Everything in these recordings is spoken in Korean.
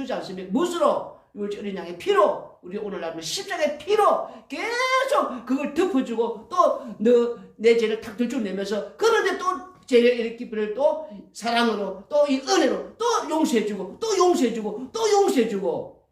해주지 않습니까? 무엇으로? 어린 양의 피로 우리 오늘날 십자가의 피로 계속 그걸 덮어주고 또 너 내 죄를 탁 들춰내면서 그런데 또 죄의 깊이를 또 사랑으로 또 이 은혜로 또 용서해주고 또 용서해주고 또 용서해주고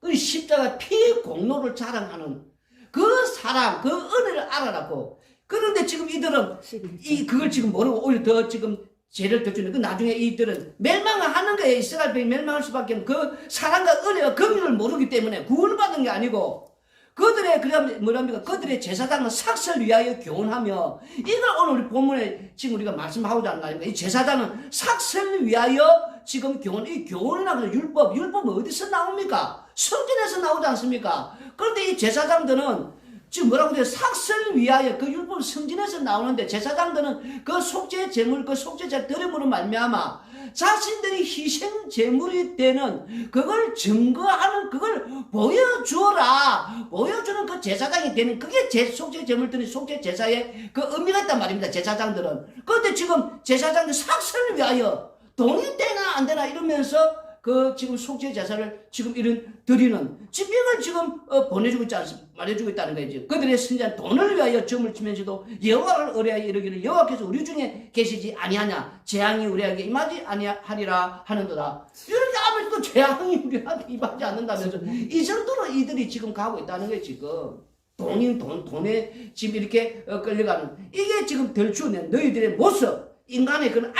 그 십자가 피의 공로를 자랑하는 그 사랑 그 은혜를 알아라고 그런데 지금 이들은 이 그걸 지금 모르고 오히려 더 지금 죄를 더 주는 그 나중에 이들은 멸망을 하는 거예요. 이스라엘 백이 멸망할 수밖에 없는 그 사랑과 은혜와 긍휼을 모르기 때문에 구원을 받은 게 아니고 그들의 뭐랍니까? 그들의 제사장은 삭설 위하여 교훈하며 이걸 오늘 우리 본문에 지금 우리가 말씀하고자 하는 거 아닙니까? 이 제사장은 삭설 위하여 지금 교훈 이 교훈이라고 해서 율법 율법은 어디서 나옵니까? 성전에서 나오지 않습니까? 그런데 이 제사장들은 지금 뭐라고 돼요? 삭설 위하여 그 율법 성진에서 나오는데 제사장들은 그 속죄 제물 그 속죄 제 드림으로 말미암아 자신들이 희생 제물이 되는 그걸 증거하는 그걸 보여주어라 보여주는 그 제사장이 되는 그게 제 속죄 제물들이 속죄 제사의 그 의미가 있단 말입니다 제사장들은 그런데 지금 제사장들 삭설을 위하여 돈이 되나 안 되나 이러면서 그 지금 속죄 제사를 지금 이런 드리는 집행을 지금 어, 보내주고 있지 않습니까? 말해주고 있다는 거지. 그들의 선지자 돈을 위하여 점을 치면서도 여호와를 의뢰하여 이르기를 여호와께서 우리 중에 계시지 아니하냐 재앙이 우리에게 임하지 아니하리라 하는도다. 이렇게 하면서도 재앙이 우리한테 임하지 않는다면서 이 정도로 이들이 지금 가고 있다는 거예요 지금. 돈인 돈 돈에 지금 이렇게 어, 끌려가는 이게 지금 덜추는 너희들의 모습 인간의 그런